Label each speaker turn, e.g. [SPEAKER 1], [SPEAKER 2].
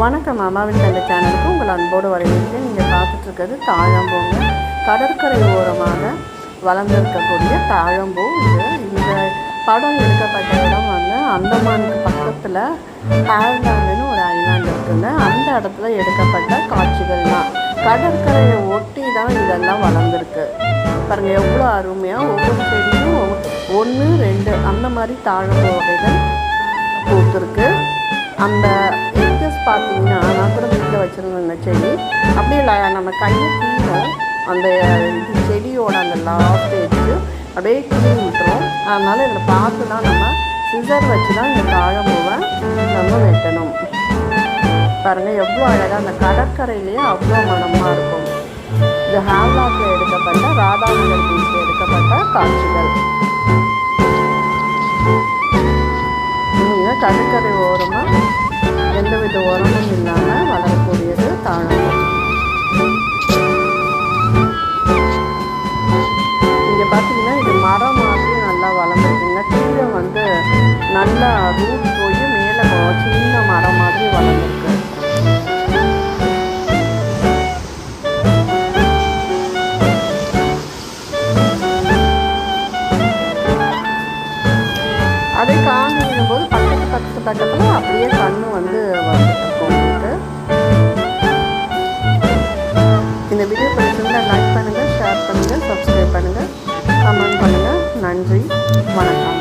[SPEAKER 1] வணக்கம் அம்மாவின் தந்த சேனலுக்கு உங்கள் அன்போடு வரவேற்கிறேன். நீங்கள் பார்த்துட்ருக்கிறது தாழம்பூங்க. கடற்கரை ஓரமாக வளர்ந்துருக்கக்கூடிய தாழம்பூ. இது இந்த படம் எடுக்கப்பட்ட இடம் வந்து அந்தமானுக்கு பக்கத்தில் ஹேர்லாண்டுன்னு ஒரு ஐலாண்டு இருக்குங்க. அந்த இடத்துல எடுக்கப்பட்ட காட்சிகள் தான் கடற்கரையை ஒட்டி தான் இதெல்லாம் வளர்ந்துருக்கு. பாருங்கள் எவ்வளோ அருமையாக ஒவ்வொரு செடியும் ஒன்று ரெண்டு அந்த மாதிரி தாழம்பு வகைகள் பூத்துருக்கு. அந்த பார்த்தீங்கன்னா நான் கூட வீட்டில் வச்சுருந்தேன் இந்த செடி. அப்படியே நம்ம கையை கீழும் அந்த செடியோட அந்த லாஸ்ட் எடுத்து அப்படியே கீழே விட்டுரும் அதனால் இதில் பார்த்து தான் நம்ம சிசர் வச்சு தான் இந்த தாழம்பூவை நம்ம வெட்டணும். பாருங்கள் எவ்வளோ அழகாக அந்த கடற்கரையிலேயே அவ்வளோ மனமாக இருக்கும். இது ஹேவ்லாக்கில் எடுக்கப்பட்ட ராதாநகர் பீச்சில் எடுக்கப்பட்ட காட்சிகள். நீங்கள் கடற்கரை ஓரமாக எந்த உரமும் இல்லாமல் வளரக்கூடியது தாழம்பூ இங்கே பார்த்தீங்கன்னா இது மரம் மாதிரி நல்லா வளர்ந்துருக்குங்க. கீழே வந்து நல்லா ரூட் போய் மேலே சின்ன மரம் மாதிரி வளர்ந்துருக்கு. அதை காந்தி போது பக்கத்து பக்கத்தில் அப்படியே கண்ணு வந்து வந்துட்டு இந்த வீடியோ பிடிச்சிருந்தா லைக் பண்ணுங்கள் ஷேர் பண்ணுங்கள் சப்ஸ்கிரைப் பண்ணுங்கள் கமெண்ட் பண்ணுங்கள் நன்றி வணக்கம்.